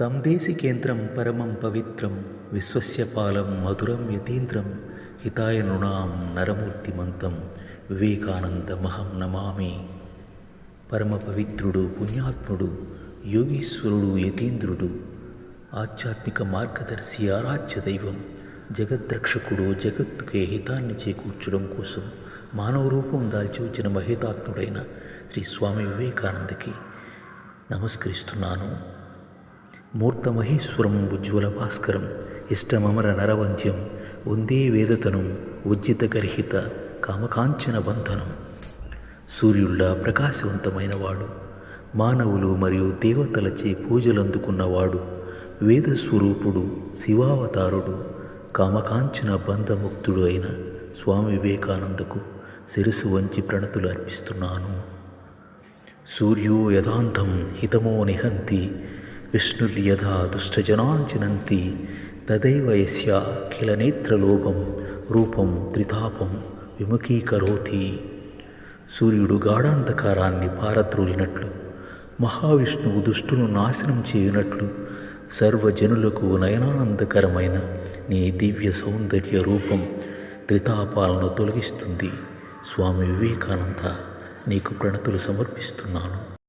తం దేశికేంద్రం పరమం పవిత్రం విశ్వస్య పాలం మధురం యతీంద్రం హితాయ నృణాం నరమూర్తిమంతం వివేకానందమహం నమామి. పరమ పవిత్రుడు పుణ్యాత్ముడు యోగీశ్వరుడు యతీంద్రుడు ఆధ్యాత్మిక మార్గదర్శి ఆరాధ్య దైవం జగద్రక్షకుడు జగత్తుకే హితాన్ని చేకూర్చడం కోసం మానవ రూపం దాల్చి వచ్చిన మహితాత్ముడైన శ్రీ స్వామి వివేకానందకి నమస్కరిస్తున్నాను. మూర్తమహేశ్వరం ఉజ్వల భాస్కరం ఇష్టమమర నరవంద్యం వందే వేదతనం ఉజ్జితగర్హిత కామకాంచన బంధనం. సూర్యుళ్ళ ప్రకాశవంతమైన వాడు మానవులు మరియు దేవతలచే పూజలందుకున్నవాడు వేదస్వరూపుడు శివావతారుడు కామకాంచన బంధముక్తుడు అయిన స్వామి వివేకానందకు శిరసు వంచి ప్రణతులు అర్పిస్తున్నాను. సూర్యో యథాంతం హితమో నిహంతి విష్ణుర్యథా దుష్టజనాంచినంతి తదైవ యస్య కిల నేత్రలోభం రూపం త్రితాపం విముఖీకరోతి. సూర్యుడు గాఢాంధకారాన్ని పారద్రోలినట్లు మహావిష్ణువు దుష్టును నాశనం చేయునట్లు సర్వజనులకు నయనానందకరమైన నీ దివ్య సౌందర్య రూపం త్రితాపాలను తొలగిస్తుంది. స్వామి వివేకానంద నీకు ప్రణతులు సమర్పిస్తున్నాను.